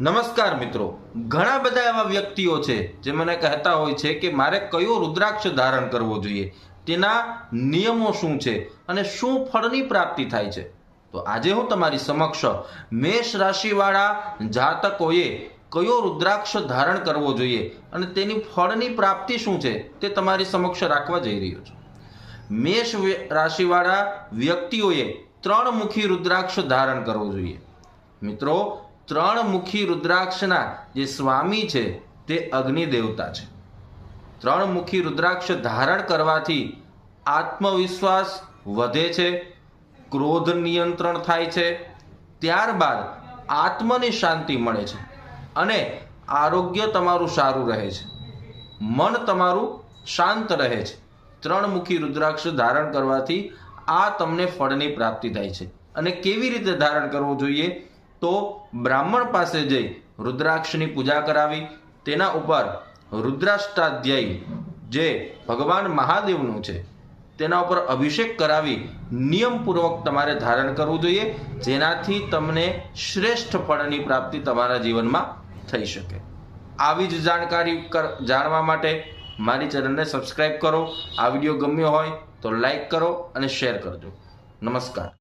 નમસ્કાર મિત્રો. ઘણા બધા એવા વ્યક્તિઓ છે જે મને કહેતા હોય છે કે મારે કયો રુદ્રાક્ષ ધારણ કરવો જોઈએ? તેના નિયમો શું છે? અને શું ફળની પ્રાપ્તિ થાય છે? તો આજે હું તમારી સમક્ષ મેષ રાશિવાળા જાતકોએ કયો રુદ્રાક્ષ ધારણ કરવો જોઈએ અને તેની ફળની પ્રાપ્તિ શું છે તે તમારી સમક્ષ રાખવા જઈ રહ્યો છું. મેષ રાશિવાળા વ્યક્તિઓએ ત્રણ મુખી રુદ્રાક્ષ ધારણ કરવો જોઈએ. મિત્રો ત્રણ મુખી રુદ્રાક્ષના જે સ્વામી છે, તે અગ્નિ દેવતા છે. ત્રણ મુખી રુદ્રાક્ષ ધારણ કરવાથી આત્મવિશ્વાસ વધે છે, ક્રોધ નિયંત્રણ થાય છે, ત્યારબાદ આત્મની શાંતિ મળે છે અને આરોગ્ય તમારું સારું રહે છે. મન તમારું શાંત રહે છે. ત્રણ મુખી રુદ્રાક્ષ ધારણ કરવાથી આ તમને ફળની પ્રાપ્તિ થાય છે. અને કેવી રીતે ધારણ કરવું જોઈએ? તો બ્રાહ્મણ પાસે જઈ રુદ્રાક્ષની પૂજા કરાવી. તેના ઉપર રુદ્રાષ્ટાધ્યાયી, જે ભગવાન મહાદેવનું છે, તેના ઉપર અભિષેક કરાવી નિયમપૂર્વક તમારે ધારણ કરવું જોઈએ, જેનાથી તમને શ્રેષ્ઠ ફળની પ્રાપ્તિ તમારા જીવનમાં થઈ શકે. આવી જ જાણકારી કર- જાણવા માટે મારી ચેનલને સબસ્ક્રાઈબ કરો. આ વીડિયો ગમ્યો હોય તો લાઈક કરો અને શેર કરજો. નમસ્કાર.